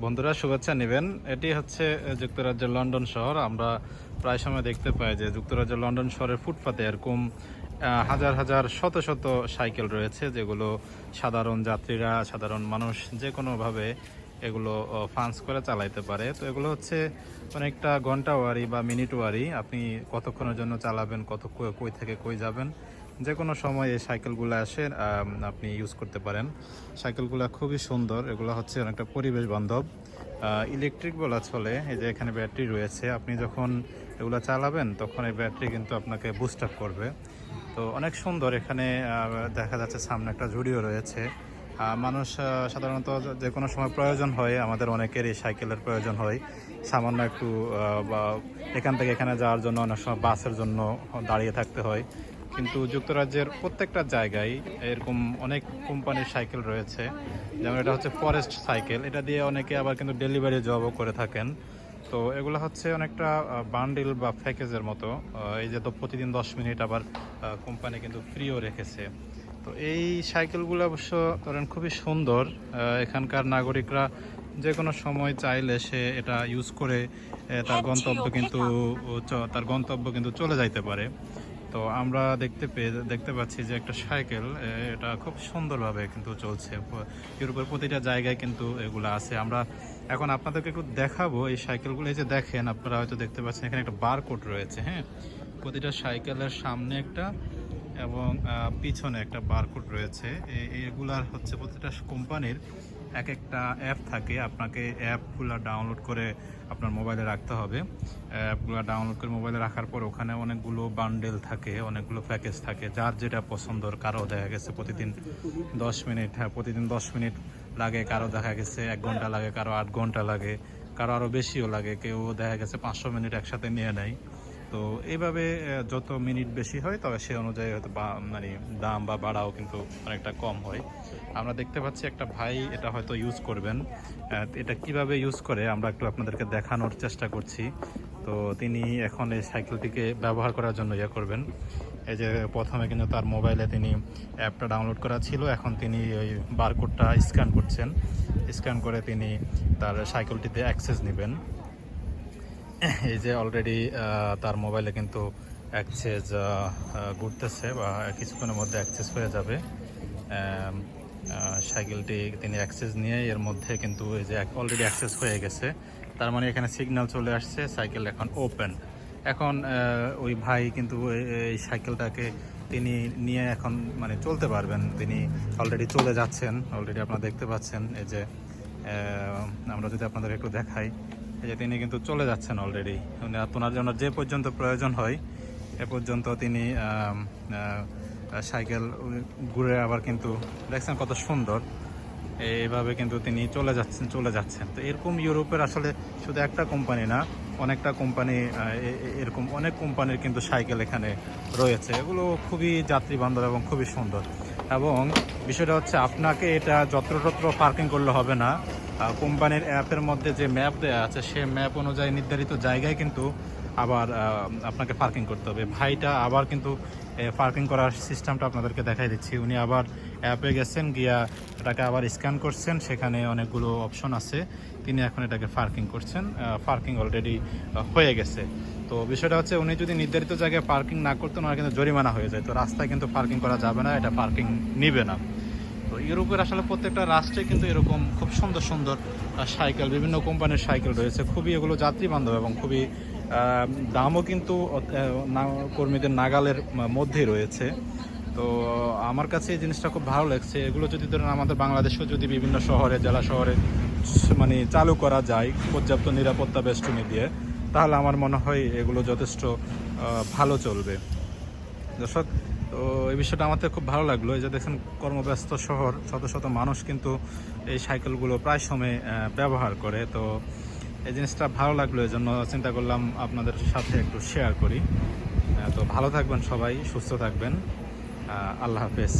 বন্ধুরা, শুভেচ্ছা নেবেন। এটি হচ্ছে যুক্তরাজ্যের লন্ডন শহর। আমরা প্রায় সময় দেখতে পাই যে যুক্তরাজ্যের লন্ডন শহরের ফুটপাতে এরকম হাজার হাজার, শত শত সাইকেল রয়েছে, যেগুলো সাধারণ যাত্রীরা, সাধারণ মানুষ যে কোনোভাবে এগুলো ফান্স করে চালাইতে পারে। তো এগুলো হচ্ছে অনেকটা ঘণ্টা ওয়ারি বা মিনিট ওয়ারি। আপনি কতক্ষণের জন্য চালাবেন, কত কই- কই থেকে কই যাবেন যে কোনো সময় এই সাইকেলগুলো আসে আপনি ইউজ করতে পারেন। সাইকেলগুলো খুবই সুন্দর, এগুলো হচ্ছে অনেকটা পরিবেশ বান্ধব। ইলেকট্রিক বলা চলে, এই যে এখানে ব্যাটারি রয়েছে। আপনি যখন এগুলো চালাবেন, তখন এই ব্যাটারি কিন্তু আপনাকে বুস্ট আপ করবে। তো অনেক সুন্দর, এখানে দেখা যাচ্ছে সামনে একটা ঝুড়িও রয়েছে। মানুষ সাধারণত যে কোনো সময় প্রয়োজন হয়, আমাদের অনেকেরই সাইকেলের প্রয়োজন হয়। সামান্য একটু বা এখান থেকে এখানে যাওয়ার জন্য, অনেক সময় বাসের জন্য দাঁড়িয়ে থাকতে হয়। কিন্তু যুক্তরাজ্যের প্রত্যেকটা জায়গায় এরকম অনেক কোম্পানির সাইকেল রয়েছে। যেমন এটা হচ্ছে ফরেস্ট সাইকেল। এটা দিয়ে অনেকে আবার কিন্তু ডেলিভারি জবও করে থাকেন। তো এগুলো হচ্ছে অনেকটা বান্ডিল বা প্যাকেজের মতো। এই যে তো প্রতিদিন দশ মিনিট আবার কোম্পানি কিন্তু ফ্রিও রেখেছে। তো এই সাইকেলগুলো অবশ্য ধরেন খুবই সুন্দর। এখানকার নাগরিকরা যে কোনো সময় চাইলে সে এটা ইউজ করে তার গন্তব্য কিন্তু তার গন্তব্য কিন্তু চলে যাইতে পারে। তো আমরা দেখতে পেয়ে, দেখতে পাচ্ছি যে একটা সাইকেল এটা খুব সুন্দরভাবে কিন্তু চলছে। ইউরোপের প্রতিটা জায়গায় কিন্তু এগুলো আছে। আমরা এখন আপনাদেরকে একটু দেখাবো এই সাইকেলগুলো। এই যে দেখেন, আপনারা হয়তো দেখতে পাচ্ছেন এখানে একটা বারকোড রয়েছে হ্যাঁ? প্রতিটা সাইকেলের সামনে একটা এবং পিছনে একটা বারকোড রয়েছে। এগুলার হচ্ছে প্রতিটা কোম্পানির এক একটা অ্যাপ থাকে, আপনাকে অ্যাপগুলো ডাউনলোড করে আপনার মোবাইলে রাখতে হবে। অ্যাপগুলো ডাউনলোড করে মোবাইলে রাখার পর ওখানে অনেকগুলো বান্ডেল থাকে, অনেকগুলো প্যাকেজ থাকে, যার যেটা পছন্দর, কারও দেখা গেছে প্রতিদিন দশ মিনিট হ্যাঁ প্রতিদিন দশ মিনিট লাগে, কারও দেখা গেছে এক ঘণ্টা লাগে, কারও আট ঘণ্টা লাগে, কারও আরও বেশিও লাগে, কেউ দেখা গেছে পাঁচশো মিনিট একসাথে নিয়ে নেয়। তো এইভাবে যত মিনিট বেশি হয়, তবে সে অনুযায়ী হয়তো মানে দাম বা ভাড়াও কিন্তু অনেকটা কম হয়। আমরা দেখতে পাচ্ছি একটা ভাই এটা হয়তো ইউজ করবেন। এটা কীভাবে ইউজ করে, আমরা একটু আপনাদেরকে দেখানোর চেষ্টা করছি। তো তিনি এখন এই সাইকেলটিকে ব্যবহার করার জন্য ইয়ে করবেন। এই যে প্রথমে কিন্তু তার মোবাইলে তিনি অ্যাপটা ডাউনলোড করা ছিল। এখন তিনি ওই বারকোডটা স্ক্যান করছেন। স্ক্যান করে তিনি তার সাইকেলটিতে অ্যাক্সেস নেবেন। এই যে অলরেডি তার মোবাইলে কিন্তু অ্যাক্সেস ঘুরতেছে বা কিছুক্ষণের মধ্যে অ্যাক্সেস হয়ে যাবে। সাইকেলটি তিনি অ্যাক্সেস নিয়ে এর মধ্যে কিন্তু এই যে অলরেডি অ্যাক্সেস হয়ে গেছে। তার মানে এখানে সিগন্যাল চলে আসছে, সাইকেল এখন ওপেন এখন ওই ভাই কিন্তু এই- এই সাইকেলটাকে তিনি নিয়ে এখন মানে চলতে পারবেন। তিনি অলরেডি চলে যাচ্ছেন। অলরেডি আপনারা দেখতে পাচ্ছেন এই যে আমরা যদি আপনাদের একটু দেখাই। এই যে তিনি কিন্তু চলে যাচ্ছেন অলরেডি ওনার জন্য যে পর্যন্ত প্রয়োজন হয়, এ পর্যন্ত তিনি সাইকেল ঘুরে আবার কিন্তু দেখছেন কত সুন্দর। এইভাবে কিন্তু তিনি চলে যাচ্ছেন চলে যাচ্ছেন। তো এরকম ইউরোপের আসলে শুধু একটা কোম্পানি না, অনেকটা কোম্পানি এরকম অনেক কোম্পানির কিন্তু সাইকেল এখানে রয়েছে। এগুলো খুবই যাত্রী বান্ধব এবং খুবই সুন্দর। এবং বিষয়টা হচ্ছে আপনাকে এটা যত্রতত্র পার্কিং করলে হবে না। কোম্পানির অ্যাপের মধ্যে যে ম্যাপ দেওয়া আছে সে ম্যাপ অনুযায়ী নির্ধারিত জায়গায় কিন্তু আবার আপনাকে পার্কিং করতে হবে। ভাইটা আবার কিন্তু পার্কিং করার সিস্টেমটা আপনাদেরকে দেখাই দিচ্ছি। উনি আবার অ্যাপে গেছেন, গিয়া এটাকে আবার স্ক্যান করছেন। সেখানে অনেকগুলো অপশন আছে। তিনি এখন এটাকে পার্কিং করছেন। পার্কিং অলরেডি হয়ে গেছে। তো বিষয়টা হচ্ছে, উনি যদি নির্ধারিত জায়গায় পার্কিং না করতেন, ওনার কিন্তু জরিমানা হয়ে যায়। তো রাস্তায় কিন্তু পার্কিং করা যাবে না, এটা পার্কিং নিবে না। তো ইউরোপের আসলে প্রত্যেকটা রাষ্ট্রে কিন্তু এরকম খুব সুন্দর সুন্দর সাইকেল, বিভিন্ন কোম্পানির সাইকেল রয়েছে। খুবই এগুলো যাত্রী বান্ধব এবং খুবই দামও কিন্তু কর্মীদের নাগালের মধ্যেই রয়েছে। তো আমার কাছে এই জিনিসটা খুব ভালো লাগছে। এগুলো যদি ধরেন আমাদের বাংলাদেশেও যদি বিভিন্ন শহরে, জেলা শহরে মানে চালু করা যায়, পর্যাপ্ত নিরাপত্তা বেষ্টনী দিয়ে, তাহলে আমার মনে হয় এগুলো যথেষ্ট ভালো চলবে। দর্শক তো এই বিষয়টা আমাদের খুব ভালো লাগল। এই যে দেখেন, কর্মব্যস্ত শহর, শত শত মানুষ কিন্তু এই সাইকেলগুলো প্রায় সময় ব্যবহার করে। তো এই জিনিসটা ভালো লাগল, এই জন্য চিন্তা করলাম আপনাদের সাথে একটু শেয়ার করি। তো ভালো থাকবেন সবাই, সুস্থ থাকবেন। আল্লাহ হাফেজ।